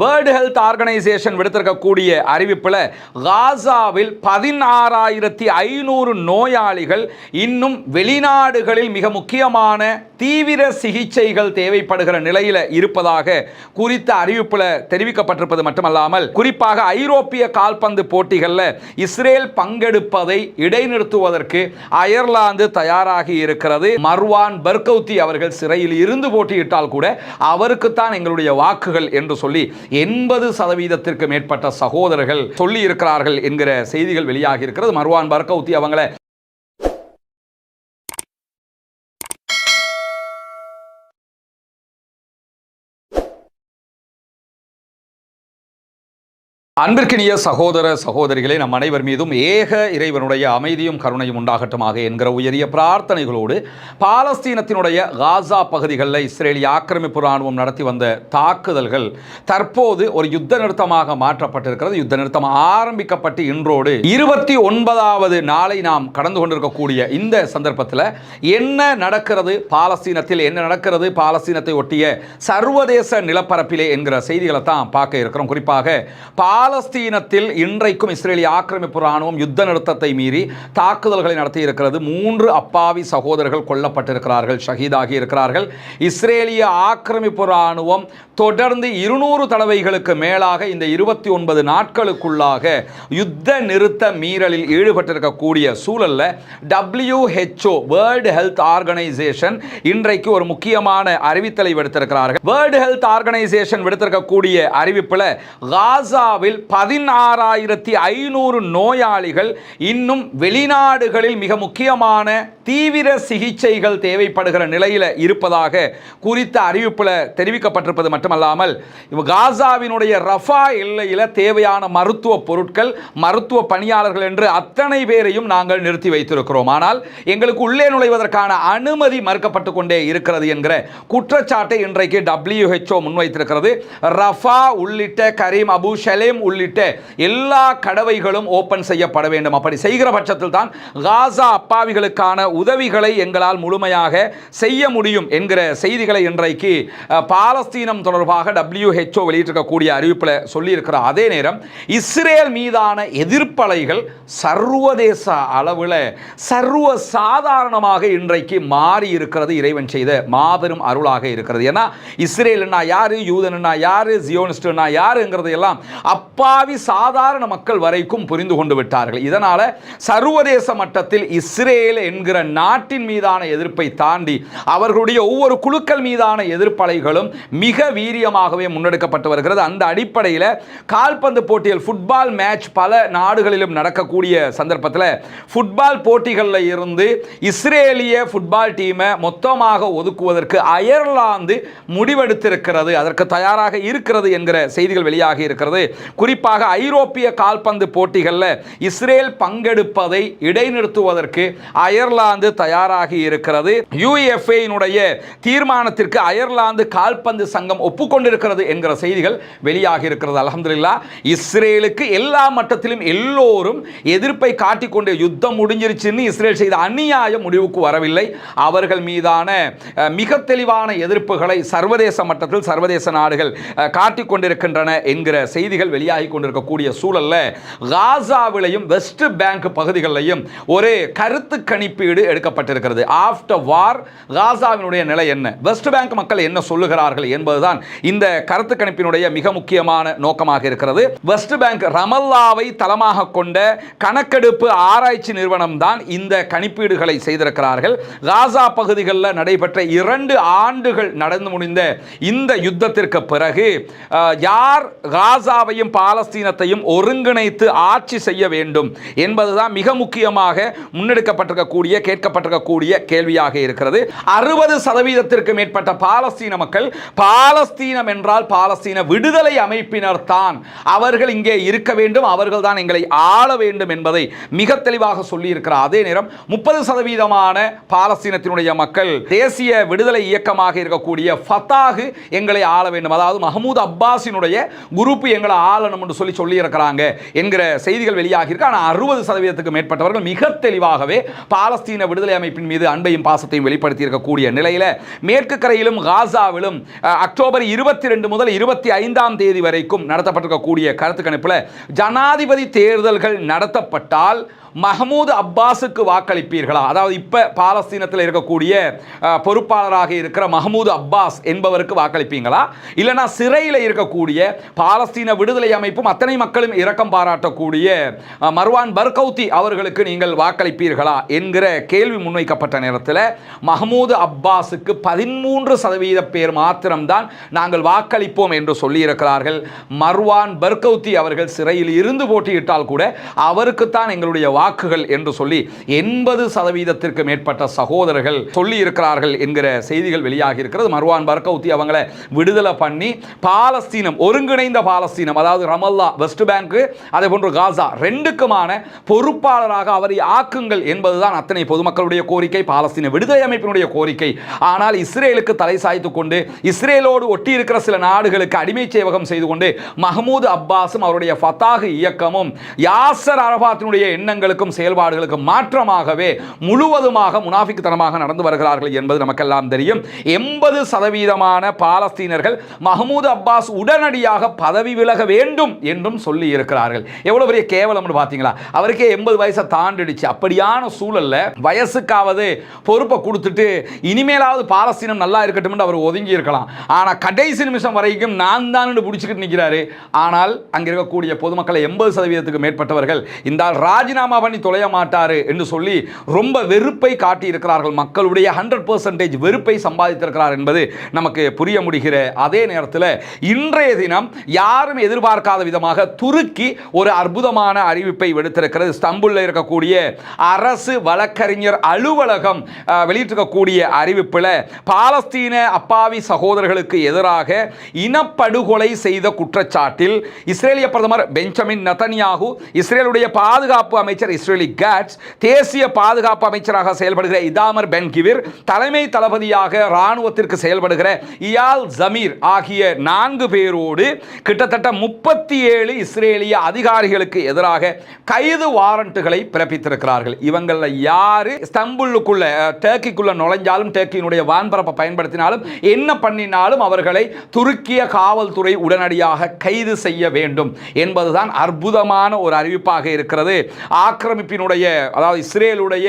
World health organization விடுத்திருக்கக்கூடிய அறிவிப்பில் காசாவில் பதினாறாயிரத்தி ஐநூறு நோயாளிகள் இன்னும் வெளிநாடுகளில் மிக முக்கியமான தீவிர சிகிச்சைகள் தேவைப்படுகிற நிலையில் இருப்பதாக குறித்த அறிவிப்பில் தெரிவிக்கப்பட்டிருப்பது மட்டுமல்லாமல் குறிப்பாக ஐரோப்பிய கால்பந்து போட்டிகளில் இஸ்ரேல் பங்கெடுப்பதை இடைநிறுத்துவதற்கு அயர்லாந்து தயாராகி இருக்கிறது. மர்வான் பர்கௌத்தி அவர்கள் சிறையில் இருந்து போட்டியிட்டால் கூட அவருக்குத்தான் எங்களுடைய வாக்குகள் என்று சொல்லி எண்பது சதவீதத்திற்கு மேற்பட்ட சகோதரர்கள் சொல்லி இருக்கிறார்கள் என்கிற செய்திகள் வெளியாகி இருக்கிறது மர்வான் பர்கவுத்தி அவங்கள அன்பிற்கினிய சகோதர சகோதரிகளே நம் அனைவர் மீதும் ஏக இறைவனுடைய அமைதியும் கருணையும் உண்டாகட்டுமாக என்கிற உயரிய பிரார்த்தனைகளோடு பாலஸ்தீனத்தினுடைய காசா பகுதிகளில் இஸ்ரேலிய ஆக்கிரமிப்பு ராணுவம் நடத்தி வந்த தாக்குதல்கள் தற்போது ஒரு யுத்த நிறுத்தமாக மாற்றப்பட்டிருக்கிறது. யுத்த நிறுத்தம் ஆரம்பிக்கப்பட்டு இன்றோடு இருபத்தி ஒன்பதாவது நாளை நாம் கடந்து கொண்டிருக்கக்கூடிய இந்த சந்தர்ப்பத்தில் என்ன நடக்கிறது? பாலஸ்தீனத்தில் என்ன நடக்கிறது? பாலஸ்தீனத்தை ஒட்டிய சர்வதேச நிலப்பரப்பிலே என்கிற செய்திகளை தான் பார்க்க இருக்கிறோம். குறிப்பாக பாலஸ்தீனத்தில் இன்றைக்கும் இஸ்ரேலிய ஆக்கிரமிப்பு ராணுவம் யுத்த நிறுத்தத்தை மீறி தாக்குதல்களை நடத்தியிருக்கிறது. மூன்று அப்பாவி சகோதரர்கள் கொல்லப்பட்டிருக்கிறார்கள் ஷஹீதாகி இருக்கிறார்கள். இஸ்ரேலிய ஆக்கிரமிப்பு ராணுவம் தொடர்ந்து இருநூறு தடவைகளுக்கு மேலாக இந்த இருபத்தி ஒன்பது நாட்களுக்குள்ளாக யுத்த நிறுத்த மீறலில் ஈடுபட்டிருக்கக்கூடிய சூழல்ல டபிள்யூஹெச்ஓ வேர்ல்டு ஹெல்த் ஆர்கனைசேஷன் இன்றைக்கு ஒரு முக்கியமான அறிவித்தலை விடுத்திருக்கிறார்கள். வேர்ல்டு ஹெல்த் ஆர்கனைசேஷன் விடுத்திருக்கக்கூடிய அறிவிப்பில் காசாவில் பதினாறாயிரத்தி ஐநூறு நோயாளிகள் இன்னும் வெளிநாடுகளில் மிக முக்கியமான தீவிர சிகிச்சைகள் தேவைப்படுகிற நிலையில் இருப்பதாக குறித்த அறிவிப்பில் தெரிவிக்கப்பட்டிருப்பது மட்டுமல்லாமல் காசாவினுடைய ரஃபா எல்லையில் தேவையான மருத்துவ பொருட்கள் மருத்துவ பணியாளர்கள் என்று அத்தனை பேரையும் நாங்கள் நிறுத்தி வைத்திருக்கிறோம். ஆனால் எங்களுக்கு உள்ளே நுழைவதற்கான அனுமதி மறுக்கப்பட்டு கொண்டே இருக்கிறது என்கிற குற்றச்சாட்டை இன்றைக்கு டபிள்யூஹெச்ஓ முன்வைத்திருக்கிறது. ரஃபா உள்ளிட்ட கரீம் அபு ஷலேம் உள்ளிட்ட எல்லா கடவைகளும் ஓப்பன் செய்யப்பட வேண்டும். அப்படி செய்கிற பட்சத்தில் தான் காசா அப்பாவிகளுக்கான உதவிகளை எங்களால் முழுமையாக செய்ய முடியும் என்கிற செய்திகளை இன்றைக்கு பாலஸ்தீனம் தொடர்பாக டபிள்யூஹெச்ஓ வெளியிட்டிருக்கக்கூடிய அறிவிப்பில் சொல்லியிருக்கிற அதே நேரம் இஸ்ரேல் மீதான எதிர்ப்பலைகள் சர்வதேச அளவில் சர்வ சாதாரணமாக இன்றைக்கு மாறி இருக்கிறது இறைவன் செய்த மாபெரும் அருளாக இருக்கிறது. ஏன்னா இஸ்ரேல்னா யாரு யூதனா யாரு ஜியோனிஸ்ட்னா யாருங்கிறது எல்லாம் அப்பாவி சாதாரண மக்கள் வரைக்கும் புரிந்து கொண்டு விட்டார்கள். இதனால் சர்வதேச மட்டத்தில் இஸ்ரேல் என்கிற நாட்டின் மீதான எதிர்ப்பை தாண்டி அவர்களுடைய ஒவ்வொரு குழுக்கள் மீதான எதிர்ப்பலைகளும் மிக வீரியமாகவே முன்னெடுக்கப்பட்டு வருகிறது. அந்த அடிப்படையில் கால்பந்து போட்டியில் ஃபுட்பால் மேட்ச் பல நாடுகளிலும் நடக்கக்கூடிய சந்தர்ப்பத்தில் ஃபுட்பால் போட்டிகளில் இருந்து இஸ்ரேலிய ஃபுட்பால் டீமை மொத்தமாக ஒதுக்குவதற்கு அயர்லாந்து முடிவெடுத்திருக்கிறது. அதற்கு தயாராக இருக்கிறது என்கிற செய்திகள் வெளியாகி இருக்கிறது. குறிப்பாக ஐரோப்பிய கால்பந்து போட்டிகளில் இஸ்ரேல் பங்கெடுப்பதை இடைநிறுத்துவதற்கு அயர்லாந்து தயாராகி இருக்கிறது. யுஎஃப்ஏனுடைய தீர்மானத்திற்கு அயர்லாந்து கால்பந்து சங்கம் ஒப்புக்கொண்டிருக்கிறது என்கிற செய்திகள் வெளியாகி இருக்கிறது. அலமதுல்லா இஸ்ரேலுக்கு எல்லா மட்டத்திலும் எல்லோரும் எதிர்ப்பை காட்டிக்கொண்டு யுத்தம் முடிஞ்சிருச்சுன்னு இஸ்ரேல் செய்த அநியாயம் முடிவுக்கு வரவில்லை. அவர்கள் மீதான மிக தெளிவான எதிர்ப்புகளை சர்வதேச மட்டத்தில் சர்வதேச நாடுகள் காட்டிக்கொண்டிருக்கின்றன காட்டிக் கொண்டிருக்கின்றன என்கிற செய்திகள் வெளியாகி ஆகி கொண்டிருக்கக்கூடிய சூழலில் காசாவிலையும் வெஸ்ட் பேங்க் பகுதிகளிலையும் ஒரு கருத்து கணிப்பீடு எடுக்கப்பட்டிருக்கிறது. ஆஃப்டர் வார் காசாவினுடைய நிலை என்ன? வெஸ்ட் பேங்க் மக்கள் என்ன சொல்லுகிறார்கள் என்பதுதான் இந்த கருத்து கணிப்பினுடைய மிக முக்கியமான நோக்கமாக இருக்கிறது. வெஸ்ட் பேங்க் ரமல்லாவை தளமாக கொண்ட கணக்கெடுப்பு ஆராய்ச்சி நிறுவனம் தான் இந்த கணிப்பீடுகளை செய்திருக்கிறார்கள். காசா பகுதிகளில் நடைபெற்ற இரண்டு ஆண்டுகள் நடந்து முடிந்த இந்த யுத்தத்திற்கு பிறகு யார் காசாவையும் பாலஸ்தீனத்தையும் ஒருங்கிணைத்து ஆட்சி செய்ய வேண்டும் என்பதுதான் மிக முக்கியமாக முன்னெடுக்கப்பட்டிருக்கக்கூடிய கேட்கப்பட்டிருக்கக்கூடிய கேள்வியாக இருக்கிறது. அறுபது சதவீதத்திற்கு மேற்பட்ட பாலஸ்தீன மக்கள் பாலஸ்தீனம் என்றால் பாலஸ்தீன விடுதலை அமைப்பினர் தான். அவர்கள் இங்கே இருக்க வேண்டும் அவர்கள் தான் எங்களை ஆள வேண்டும் என்பதை மிக தெளிவாக சொல்லியிருக்கிறார். அதே நேரம் முப்பது சதவீதமான பாலஸ்தீனத்தினுடைய மக்கள் தேசிய விடுதலை இயக்கமாக இருக்கக்கூடிய ஃபத்தாகு எங்களை ஆள வேண்டும். அதாவது மஹமூத் அப்பாஸினுடைய குரூப் எங்களை ஆள வேணும் என்று சொல்லி சொல்லியிருக்கிறாங்க என்கிற செய்திகள் வெளியாகி இருக்கு ஆனால் அறுபது சதவீதத்துக்கு மேற்பட்டவர்கள் மிக தெளிவாகவே பாலஸ்தீன விடுதலை அமைப்பின் மீது அன்பையும் பாசத்தையும் வெளிப்படுத்தி இருக்கக்கூடிய நிலையில மேற்கு கரையிலும் காசாவிலும் அக்டோபர் இருபத்தி ரெண்டு முதல் இருபத்தி ஐந்தாம் தேதி வரைக்கும் நடத்தப்பட்டிருக்கக்கூடிய கருத்து கணிப்பில் ஜனாதிபதி தேர்தல்கள் நடத்தப்பட்டால் மஹமூது அப்பாஸுக்கு வாக்களிப்பீர்களா? அதாவது இப்போ பாலஸ்தீனத்தில் இருக்கக்கூடிய பொறுப்பாளராக இருக்கிற மஹமூது அப்பாஸ் என்பவருக்கு வாக்களிப்பீங்களா? இல்லைனா சிறையில் இருக்கக்கூடிய பாலஸ்தீன விடுதலை அமைப்பும் அத்தனை மக்களும் இரக்கம் பாராட்டக்கூடிய மர்வான் பர்கௌத்தி அவர்களுக்கு நீங்கள் வாக்களிப்பீர்களா? என்கிற கேள்வி முன்வைக்கப்பட்ட நேரத்தில் மஹமூது அப்பாஸுக்கு பதிமூன்று சதவீத பேர் மாத்திரம்தான் நாங்கள் வாக்களிப்போம் என்று சொல்லியிருக்கிறார்கள். மர்வான் பர்கௌத்தி அவர்கள் சிறையில் இருந்து போட்டியிட்டால் கூட அவருக்குத்தான் எங்களுடைய வாக்குகள் என்று சொல்லி எண்பது சதவீதத்திற்கு மேற்பட்ட சகோதரர்கள் சொல்லி இருக்கிறார்கள் என்கிற செய்திகள் வெளியாகி இருக்கிறது மர்வான் பர்கவுத்தி அவங்களை விடுதலை பண்ணி பாலஸ்தீனம் ஒருங்கிணைந்த பாலஸ்தீனம் அதாவது ரமல்லா வெஸ்ட் பேங்க் அதே போன்று காசா ரெண்டுக்குமான பொறுப்பாளராக அவரை ஆக்குங்கள் என்பதுதான் அத்தனை பொதுமக்களுடைய கோரிக்கை பாலஸ்தீன விடுதலை அமைப்பினுடைய கோரிக்கை. ஆனால் இஸ்ரேலுக்கு தலை சாய்த்து கொண்டு இஸ்ரேலோடு ஒட்டி இருக்கிற சில நாடுகளுக்கு அடிமை சேவகம் செய்து கொண்டு மஹமூது அப்பாஸும் அவருடைய ஃபத்தாகு இயக்கமும் யாசர் அரபாத்தினுடைய எண்ணங்களுக்கும் செயல்பாடுகளுக்கும் மாற்றமாகவே முழுவதுமாக முனாஃபிக்குத்தனமாக நடந்து வருகிறார்கள் என்பது நமக்கெல்லாம் தெரியும். எண்பது சதவீதமான பாலஸ்தீனர்கள் மஹமூது அப்பாஸ் உடனடியாக பதவி விலக வேண்டும் என்றும் சொல்லி இருக்கிறார்கள் எவ்வளவு பெரிய கேவலம்னு பார்த்தீங்களா? அவருக்கே எண்பது வயசை தாண்டிடுச்சு. அப்படியான சூழல்ல வயசுக்காவது பொறுப்பை கொடுத்துட்டு இனிமேலாவது பாலஸ்தீனம் நல்லா இருக்கட்டும் அவர் ஒதுங்கி இருக்கலாம் ஆனால் கடைசி நிமிஷம் வரைக்கும் நான் தான் பிடிச்சிக்கிட்டு நிற்கிறாரு ஆனால் அங்க இருக்கக்கூடிய பொதுமக்களை எண்பது சதவீதத்துக்கு மேற்பட்டவர்கள் இந்த ராஜினாமா ராஜினாமா பண்ணி தொலைய மாட்டார் என்று சொல்லி ரொம்ப வெறுப்பை காட்டியிருக்கிறார்கள். மக்களுடைய ஹண்ட்ரட் பர்சன்டேஜ் வெறுப்பை சம்பாதித்திருக்கிறார் என்பது நமக்கு புரிய முடிகிற அதே நேரத்தில் இன்றைய தினம் யாரும் எதிர்பார்க்காத விதமாக துருக்கி ஒரு அற்புதமான அறிவிப்பை விடுத்திருக்கிறது. ஸ்தம்புல்ல இருக்கக்கூடிய அரசு வழக்கறிஞர் அலுவலகம் வெளியிட்டிருக்கக்கூடிய அறிவிப்பில் பாலஸ்தீன அப்பாவி சகோதரர்களுக்கு எதிராக இனப்படுகொலை செய்த குற்றச்சாட்டில் இஸ்ரேலிய பிரதமர் பெஞ்சமின் நதன்யாகு இஸ்ரேலுடைய பாதுகாப்பு அமைச்சர் இஸ்ரேலி கேட்ஸ் தேசிய பாதுகாப்பு அமைச்சராக செயல்படுகிற இதாமர் பென் கிவிர் தலைமை தளபதியாக இராணுவத்திற்கு செயல்படுகிற இயால் ஜமீர் ஆகிய நான்கு பேரோடு கிட்டத்தட்ட முப்பத்தி ஏழு இஸ்ரேலிய அதிகாரிகளுக்கு எதிராக கைது வாரண்ட்டுகளை பிறப்பித்திருக்கிறார்கள். இவங்களில் யாரு? ஸ்தம்புல்லுக்குள்ள டேர்க்கிக்குள்ள நுழைஞ்சாலும் டேர்க்கியினுடைய வான்பரப்பை பயன்படுத்தினாலும் என்ன பண்ணினாலும் அவர்களை துருக்கிய காவல்துறை உடனடியாக கைது செய்ய வேண்டும் என்பதுதான் அற்புதமான ஒரு அறிவிப்பாக இருக்கிறது. ஆக்கிரமிப்பினுடைய அதாவது இஸ்ரேலுடைய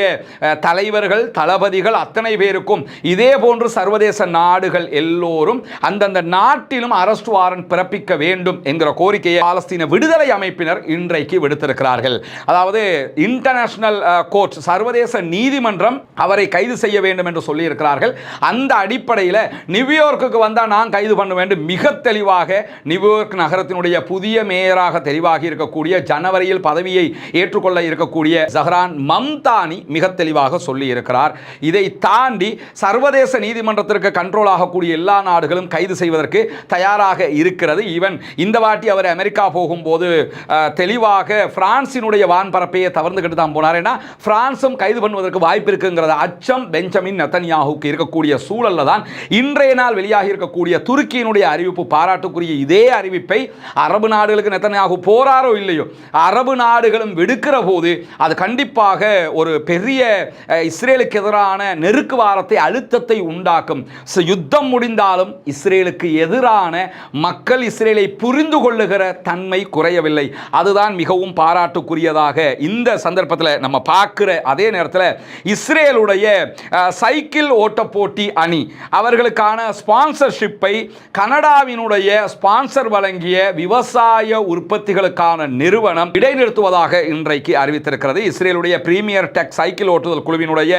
தலைவர்கள் தளபதிகள் அத்தனை பேருக்கும் இதே போன்று சர்வதேச நாடுகள் எல்லோரும் அந்தந்த நாட்டிலும் அரஸ்ட் வாரண்ட் பிறப்பிக்க வேண்டும் என்கிற கோரிக்கையை பாலஸ்தீன விடுதலை அமைப்பினர் இன்றைக்கு விடுத்திருக்கிறார்கள். அதாவது இன்டர்நேஷனல் கோர்ட் சர்வதேச நீதிமன்றம் அவரை கைது செய்ய வேண்டும் என்று சொல்லியிருக்கிறார்கள். அந்த அடிப்படையில் நியூயார்க்கு வந்தால் நான் கைது பண்ண வேண்டும். மிக தெளிவாக நியூயார்க் நகரத்தினுடைய புதிய மேயராக தெளிவாகி இருக்கக்கூடிய ஜனவரியில் பதவியை ஏற்றுக்கொள்ள இருக்கக்கூடிய ஜஹ்ரான் மம்தானி மிக தெளிவாக சொல்லி இருக்கிறார் இதை தாண்டி சர்வதேச நீதிமன்றத்திற்கு கண்ட்ரோல் ஆகக்கூடிய எல்லா நாடுகளும் கைது செய்வதற்கு தயாராக இருக்கிறது. ஈவன் இந்த வாட்டி அவர் அமெரிக்கா போகும்போது தெளிவாக பிரான்சினுடைய வான்பரப்பையே தவறுந்துக்கிட்டு தான் போனார். ஏன்னா பிரான்ஸும் கைது பண்ணுவதற்கு வாய்ப்பு இருக்குங்கிறத அச்சம் பெஞ்சமின் நத்தன்யாவுக்கு இருக்கக்கூடிய சூழல்ல தான் இன்றைய நாள் வெளியாகி இருக்கக்கூடிய துருக்கியினுடைய அறிவிப்பு பாராட்டுக்குரிய இதே அறிவிப்பை அரபு நாடுகளுக்கு நெத்தன்யாகு போறாரோ இல்லையோ அரபு நாடுகளும் விடுக்கிற போது போது அது கண்டிப்பாக ஒரு பெரிய இஸ்ரேலுக்கு எதிரான நெருக்கு வாரத்தை அழுத்தத்தை உண்டாக்கும். யுத்தம் முடிந்தாலும் இஸ்ரேலுக்கு எதிரான மக்கள் இஸ்ரேலை புரிந்து கொள்ளுகிற தன்மை குறையவில்லை. அதுதான் மிகவும் பாராட்டுக்குரியதாக இந்த சந்தர்ப்பத்தில் நம்ம பார்க்குற அதே நேரத்தில் இஸ்ரேலுடைய சைக்கிள் ஓட்ட போட்டி அணி. அவர்களுக்கான ஸ்பான்சர்ஷிப்பை கனடாவினுடைய ஸ்பான்சர் வழங்கிய விவசாய உற்பத்திகளுக்கான நிறுவனம் இடைநிறுத்துவதாக இன்றைக்கு அறிவித்திருக்கிறது இஸ்ரேலுடைய பிரீமியர் டெக் சைக்கிள் ஓட்டுதல் குழுவினுடைய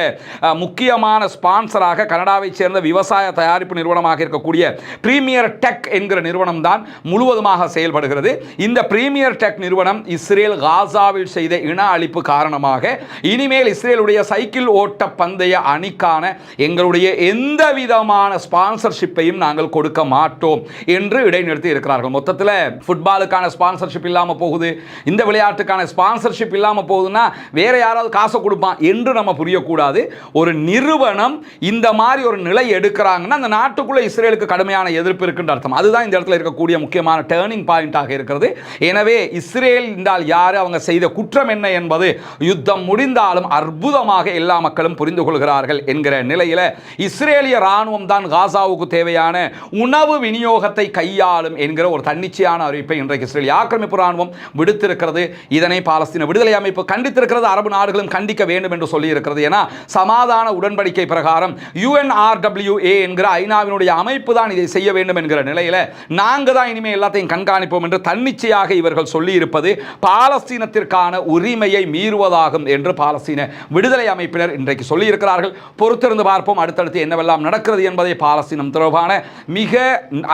முக்கியமான ஸ்பான்சராக கனடாவைச் சேர்ந்த விவசாய தயாரிப்பு நிறுவனமாக இருக்கக்கூடிய பிரீமியர் டெக் என்கிற நிறுவனம் தான் முழுவதுமாக செயல்படுகிறது. இந்த பிரீமியர் டெக் நிறுவனம் இஸ்ரேல் காசாவில் செய்த இன அழிப்பு காரணமாக இனிமேல் இஸ்ரேலுடைய சைக்கிள் ஓட்ட பந்தய அணிக்கான எங்களுடைய எந்த விதமான ஸ்பான்சர்ஷிப்பையும் நாங்கள் கொடுக்க மாட்டோம் என்று இடைநிறுத்தி இருக்கிறார்கள். மொத்தத்தில் ஃபுட்பாலுக்கான ஸ்பான்சர்ஷிப் இல்லாமல் போகுது. இந்த விளையாட்டுக்கான ஸ்பான்சர்ஷிப் இல்லாமல் போகுதுன்னா வேற யாராவது காசை கொடுப்பான் என்று நம்ம புரியக்கூடாது. ஒரு நிறுவனம் இந்த மாதிரி ஒரு நிலை எடுக்கிறாங்கன்னா அந்த நாட்டுக்குள்ள இஸ்ரேலுக்கு கடுமையான எதிர்ப்பு இருக்குன்ற அர்த்தம். அதுதான் இந்த இடத்துல இருக்கக்கூடிய முக்கியமான டேர்னிங் பாயிண்ட் பாயிண்டாக இருக்கிறது. எனவே இஸ்ரேல் என்றால் யார்? அவங்க செய்த குற்றம் என்ன என்பது யுத்தம் முடிந்தாலும் அற்புதமாக எல்லா மக்களும் புரிந்து கொள்கிறார்கள் என்கிற நிலையில் இஸ்ரேலிய ராணுவம் தான் காசாவுக்கு தேவையான உணவு விநியோகத்தை கையாளும் என்கிற ஒரு தன்னிச்சையான அறிவிப்பை இன்றைக்கு இஸ்ரேலிய ஆக்கிரமிப்பு ராணுவம் விடுத்திருக்கிறது. இதனை பாலஸ்தீன விடுதலை அமைப்பு கண்டித்திருக்கிறது அரபு நாடுகளும் கண்டிக்க வேண்டும் என்று சொல்லியிருக்கிறது. ஏன்னா சமாதான உடன்படிக்கை பிரகாரம் யுஎன்ஆர்டபிள்யூஏ என்கிற ஐநாவினுடைய அமைப்பு தான் இதை செய்ய வேண்டும் என்கிற நிலையில் நாங்கள் தான் இனிமேல் எல்லாத்தையும் கண்காணிப்போம் என்று தன்னிச்சையாக இவர்கள் சொல்லியிருப்பது பாலஸ்தீனத்திற்கான உரிமையை மீறுவதாகும் என்று பாலஸ்தீன விடுதலை அமைப்பினர் இன்றைக்கு சொல்லியிருக்கிறார்கள். பொறுத்திருந்து பார்ப்போம். அடுத்தடுத்து என்னவெல்லாம் நடக்கிறது என்பதை பாலஸ்தீனம் தொடர்பான மிக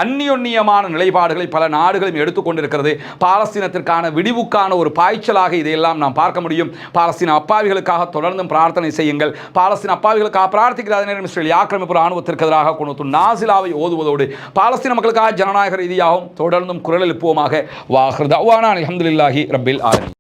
அந்நியொன்னியமான நிலைப்பாடுகளை பல நாடுகளும் எடுத்துக்கொண்டிருக்கிறது. பாலஸ்தீனத்திற்கான விடிவுக்கான ஒரு பாய்ச்சலாக இதையெல்லாம் நாம் பார்க்க முடியும். பாலஸ்தீன அப்பாவிகளுக்காக தொடர்ந்தும் பிரார்த்தனை செய்யுங்கள். பாலஸ்தீன அப்பாவிகளுக்காக பிரார்த்திக்கிற நேரம் இஸ்ரேல் ஆக்கிரமிப்பு ராணுவத்திற்கு எதிராக கொண்டு நாசிலாவை ஓதுவதோடு பாலஸ்தீன மக்களுக்காக ஜனநாயக ரீதியாகவும் தொடர்ந்தும் குரல் எழுப்புவோமாக. வாஹ்ரதாவான அலமதுல்லாஹி ரபில் ஆலமீன்.